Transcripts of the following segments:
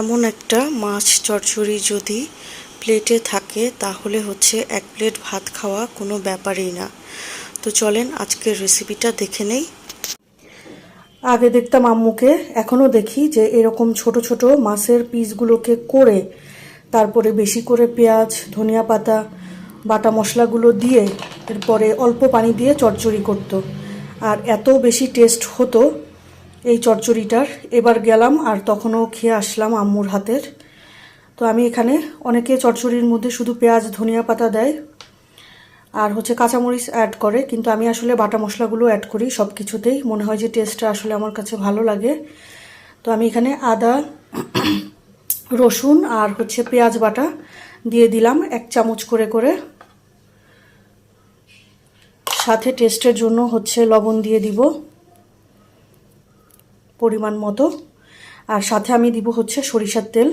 এমন একটা মাছ চচ্চড়ি যদি প্লেটে থাকে, তাহলে হচ্ছে এক প্লেট ভাত খাওয়া কোনো ব্যাপারই না। তো চলেন আজকের রেসিপিটা দেখে নেই। আগে দেখতাম আম্মুকে, এখনও দেখি যে এরকম ছোট ছোট মাছের পিসগুলোকে করে, তারপরে বেশি করে পেঁয়াজ, ধনিয়া পাতা, বাটা মশলাগুলো দিয়ে, এরপরে অল্প পানি দিয়ে চচ্চড়ি করতো। আর এত বেশি টেস্ট হতো এই চচ্চড়িটার। এবার গেলাম আর তখনও খেয়ে আসলাম আম্মুর হাতের। তো আমি এখানে অনেকে চচ্চড়ির মধ্যে শুধু পেঁয়াজ, ধনিয়া পাতা দেয় আর হচ্ছে কাঁচামরিচ অ্যাড করে, কিন্তু আমি আসলে বাটা মশলাগুলো অ্যাড করি সব কিছুতেই মনে হয় যে টেস্টটা আসলে আমার কাছে ভালো লাগে। তো আমি এখানে আদা, রসুন আর হচ্ছে পেঁয়াজ বাটা দিয়ে দিলাম এক চামচ করে করে। সাথে টেস্টের জন্য হচ্ছে লবণ দিয়ে দিব। পরিমাণ মতো। আর সাথে আমি দিব হচ্ছে সরিষার তেল।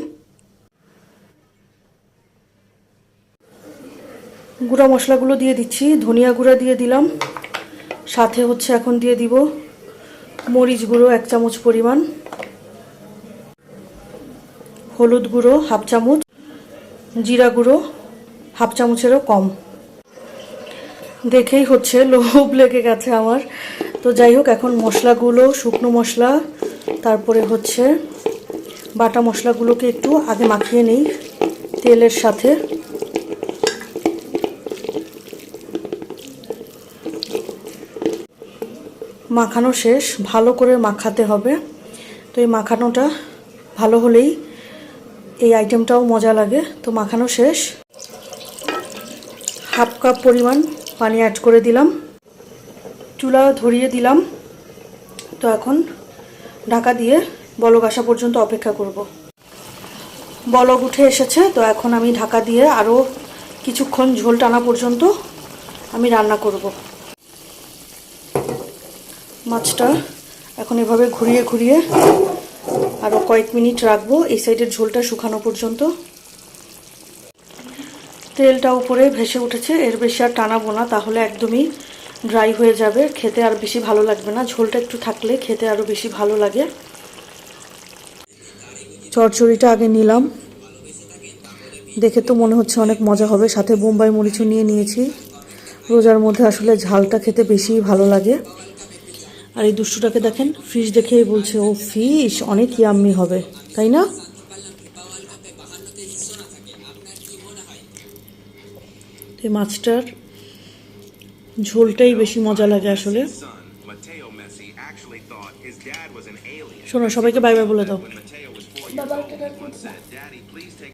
গুঁড়া মশলাগুলো দিয়ে দিচ্ছি, ধনিয়া গুঁড়া দিয়ে দিলাম। সাথে হচ্ছে এখন দিয়ে দিব মরিচ গুঁড়ো এক চামচ পরিমাণ। হলুদ গুঁড়ো হাফ চামচ। জিরা গুঁড়ো হাফ চামচেরও কম। দেখেই হচ্ছে লোভ লেগে গেছে আমার। তো যাই হোক, এখন মশলাগুলো, শুকনো মশলা, তারপরে হচ্ছে বাটা মশলাগুলোকে একটু আগে মাখিয়ে নেই তেলের সাথে। মাখানো শেষ, ভালো করে মাখাতে হবে। তো এই মাখানোটা ভালো হলেই এই আইটেমটাও মজা লাগে। তো মাখানো শেষ। হাফ কাপ পরিমাণ পানি অ্যাড করে দিলাম। চুলা ধরিয়ে দিলাম। তো এখন ঢাকা দিয়ে বলক আসা পর্যন্ত অপেক্ষা করব। বলক উঠে এসেছে, তো এখন আমি ঢাকা দিয়ে আরও কিছুক্ষণ ঝোল টানা পর্যন্ত আমি রান্না করব। মাছটা এখন এভাবে ঘুরিয়ে ঘুরিয়ে আরও কয়েক মিনিট রাখব, এই সাইডের ঝোলটা শুকানো পর্যন্ত। তেলটা উপরে ভেসে উঠেছে, এর বেশি আর টানাবো না, তাহলে একদমই ড্রাই হয়ে যাবে, খেতে আর বেশি ভালো লাগবে না। ঝোলটা একটু থাকলে খেতে আরও বেশি ভালো লাগে। চচ্চড়িটা আগে নিলাম। দেখে তো মনে হচ্ছে অনেক মজা হবে। সাথে বোম্বাই মরিচও নিয়ে নিয়েছি। রোজার মধ্যে আসলে ঝালটা খেতে বেশি ভালো লাগে। আর এই দুষ্টুটাকে দেখেন ফিশ দেখেই বলছে, ও ফিশ অনেক ইয়াম্মি হবে। তাই না? এই মাছটার ঝোলটাই বেশি মজা লাগে আসলে। শোনো সবাইকে বাই বাই বলে দাও।